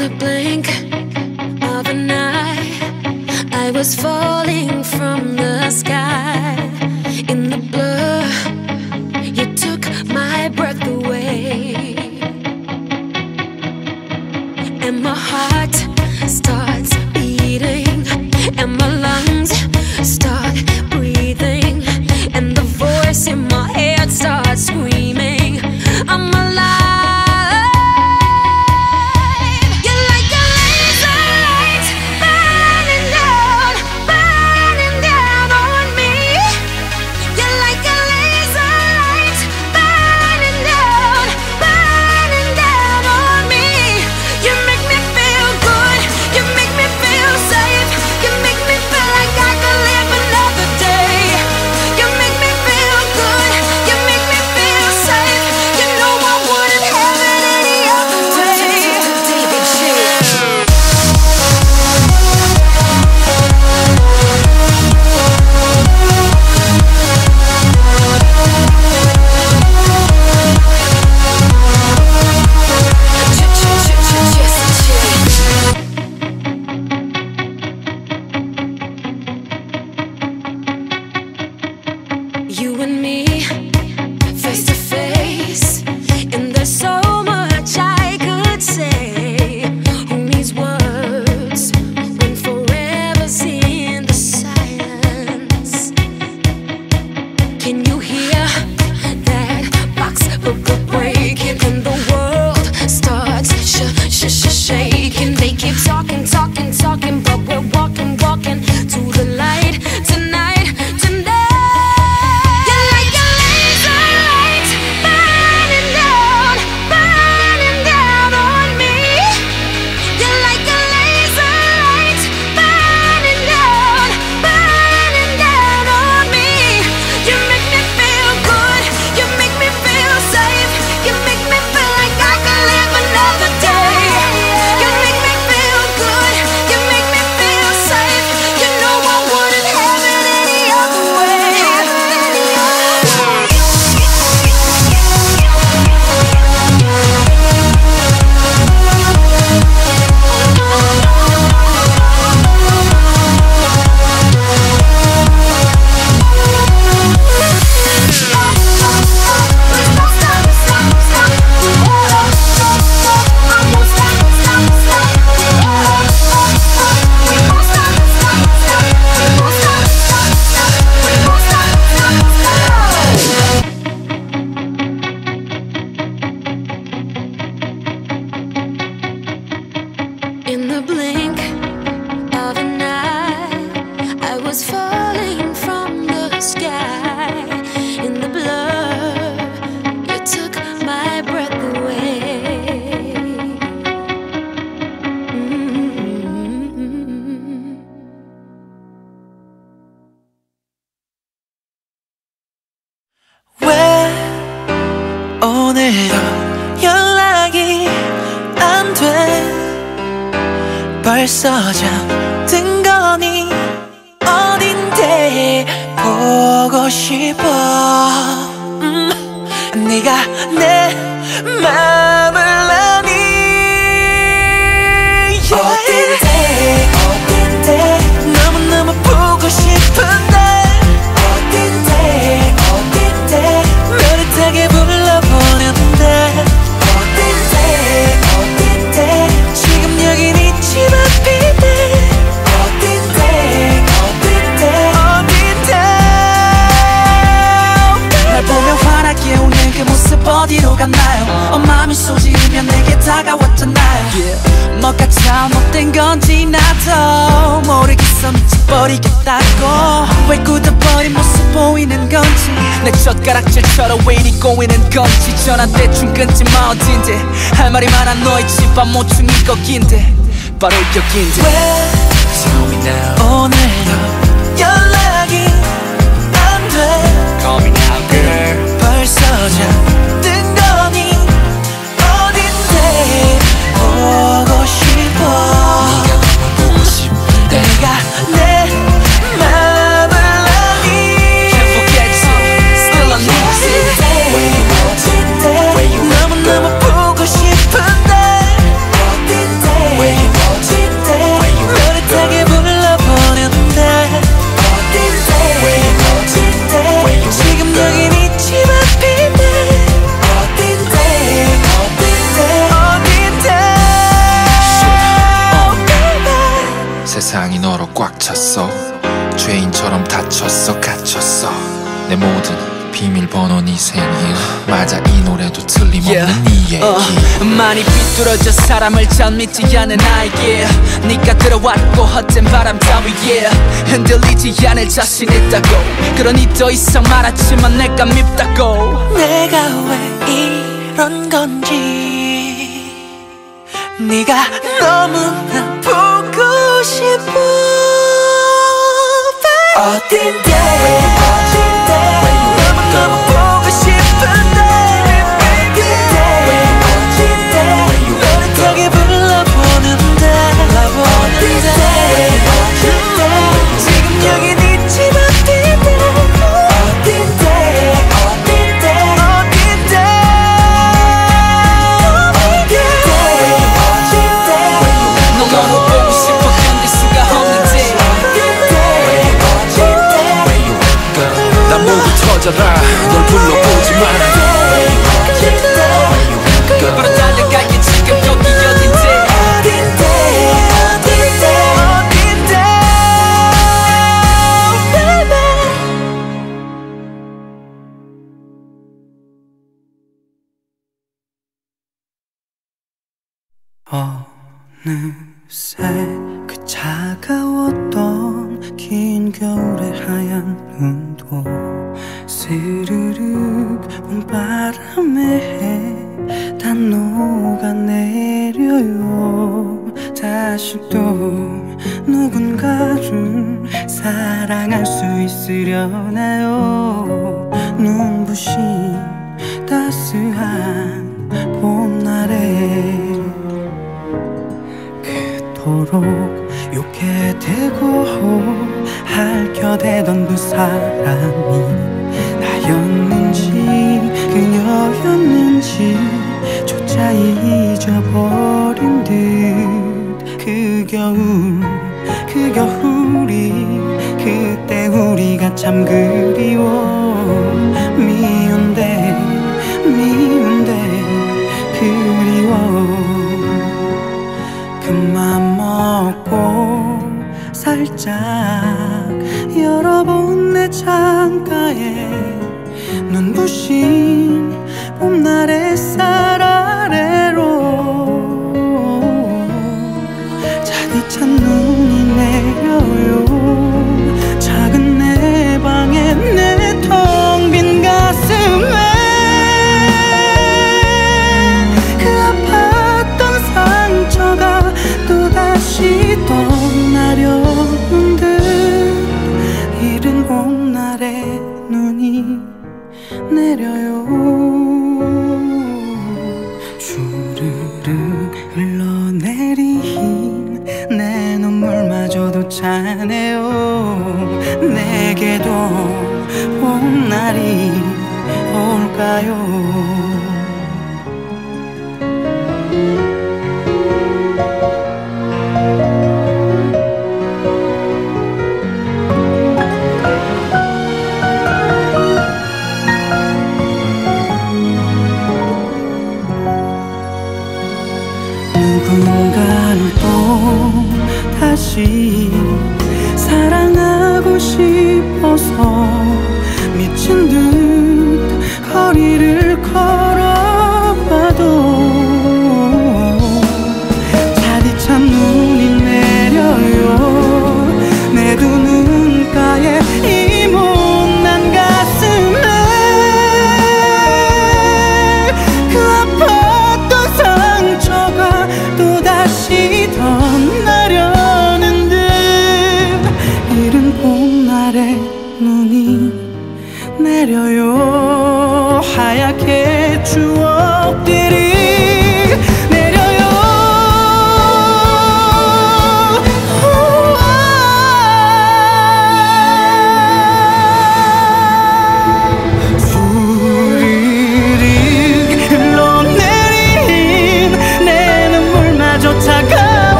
In the blink of an eye, I was falling 벌써 잠든 거니? 어딘데 보고 싶어? 음, 네가 내 맘을 나요? 엄마 미소 지으며 내게 다가왔잖아요. 뭐가 잘못된 건지 나도 모르겠어. 미쳐버리겠다고. 왜 굳어버린 모습 보이는 건지. 내 젓가락질처럼 왜 이리 꼬이는 건지. 전화 대충 끊지 마 어딘데? 할 말이 많아 너의 집안 모퉁이 거긴데. 바로 여긴데. 왜 오늘도 연락이 안돼. Call me now girl. 벌써 잠든 보고 싶어 세상이 너로 꽉 찼어. 죄인처럼 다쳤어 갇혔어. 내 모든 비밀번호 네 생일. 맞아 이 노래도 틀림없는 Yeah. 네 얘기. 어, 많이 삐뚤어져 사람을 잘 믿지 않은 나에게. 네가 들어왔고 헛된 바람 따위에. 흔들리지 않을 자신 있다고. 그러니 더 이상 말하지만 내가 밉다고. 내가 왜 이런 건지. 네가 너무나 보고 싶어. 어딘데 싶도 누군가 좀 사랑할 수 있으려나요? 눈부신 따스한 봄날에 그토록 욕해 대고 할겨대던 그 사람이 나였는지 그녀였는지 조차 잊어버린 듯. 겨울 그 겨울이 그때 우리가 참 그리워. 미운데 미운데 그리워. 그만 먹고 살짝 열어본 내 창가에 눈부신 봄날의 쌀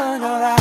on your life.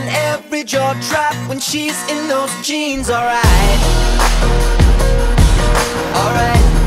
and every jaw drop when she's in those jeans, alright Alright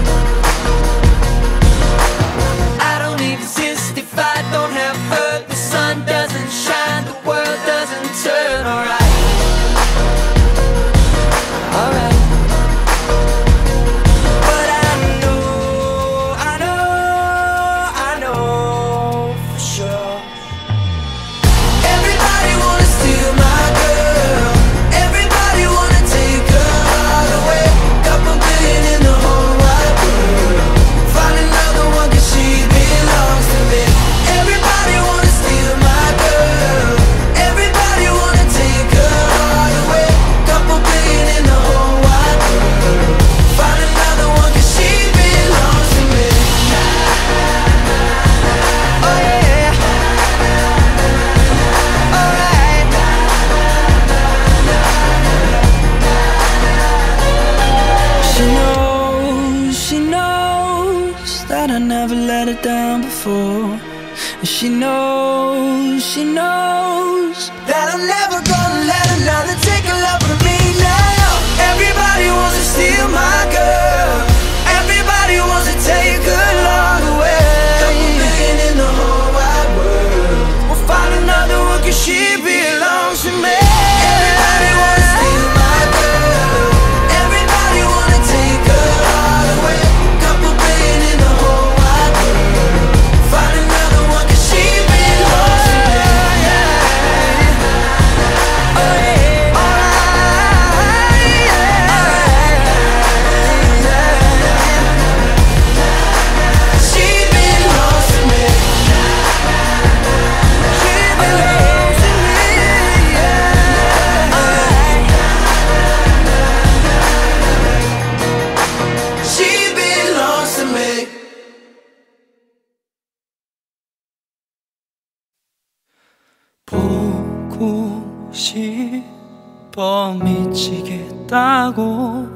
하고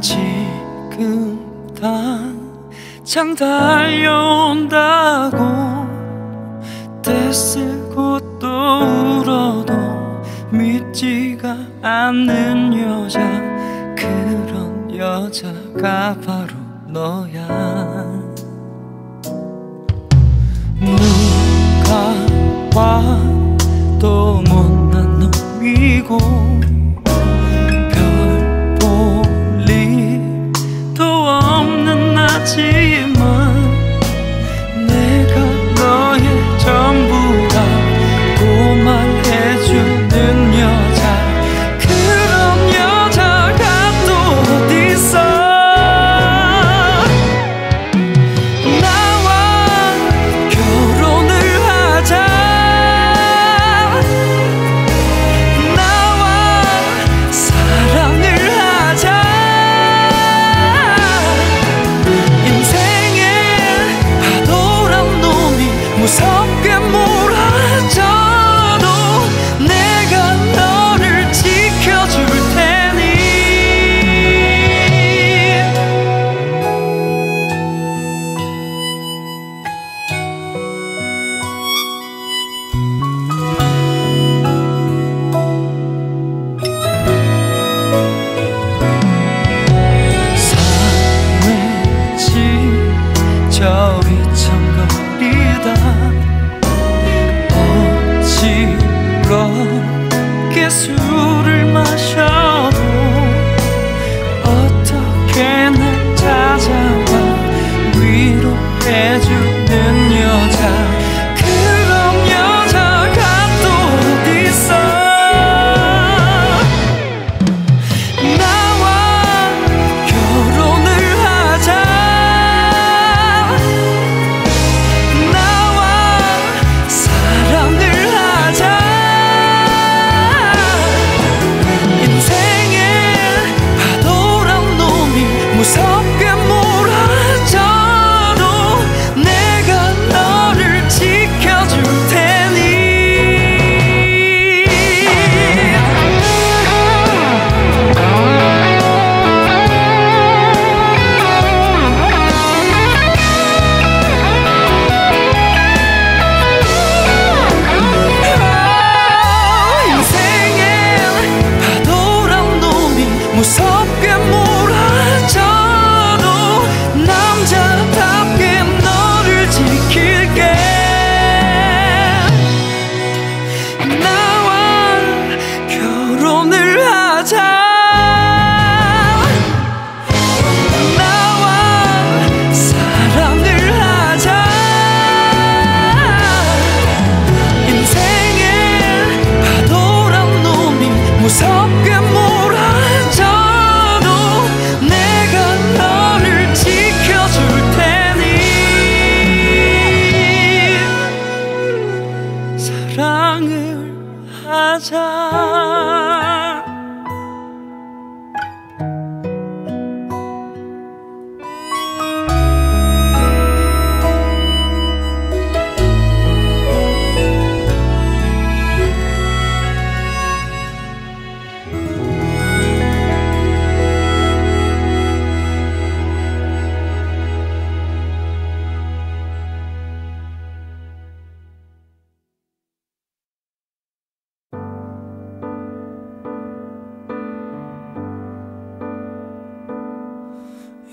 지금 당장 달려온다고 떼쓰고 또 울어도 믿지가 않는 여자 그런 여자가 바로 너야.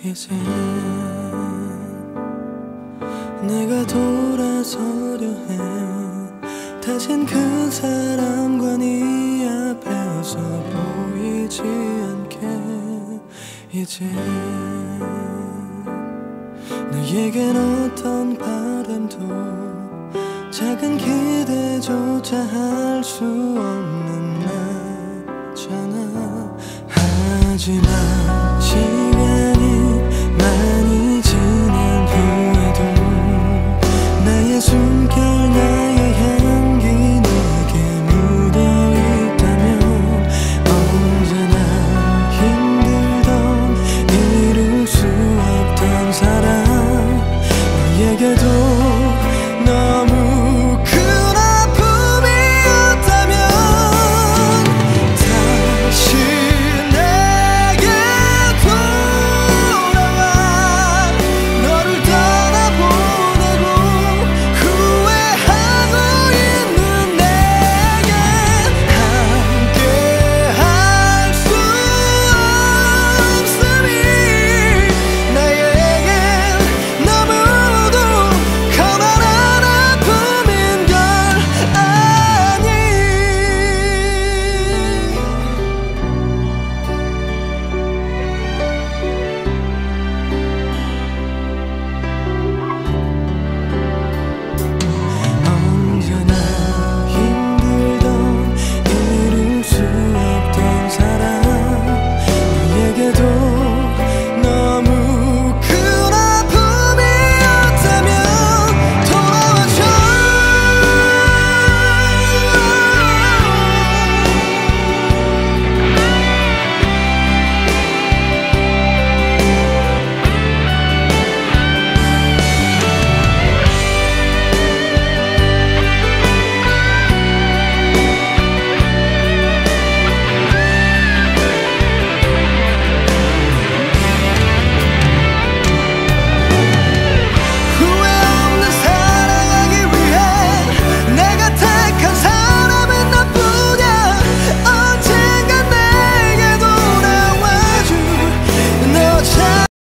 이제 내가 돌아서려 해. 다신 그 사람과 네 앞에서 보이지 않게. 이제 너에겐 어떤 바람도 작은 기대조차 할 수 없는 나잖아. 하지만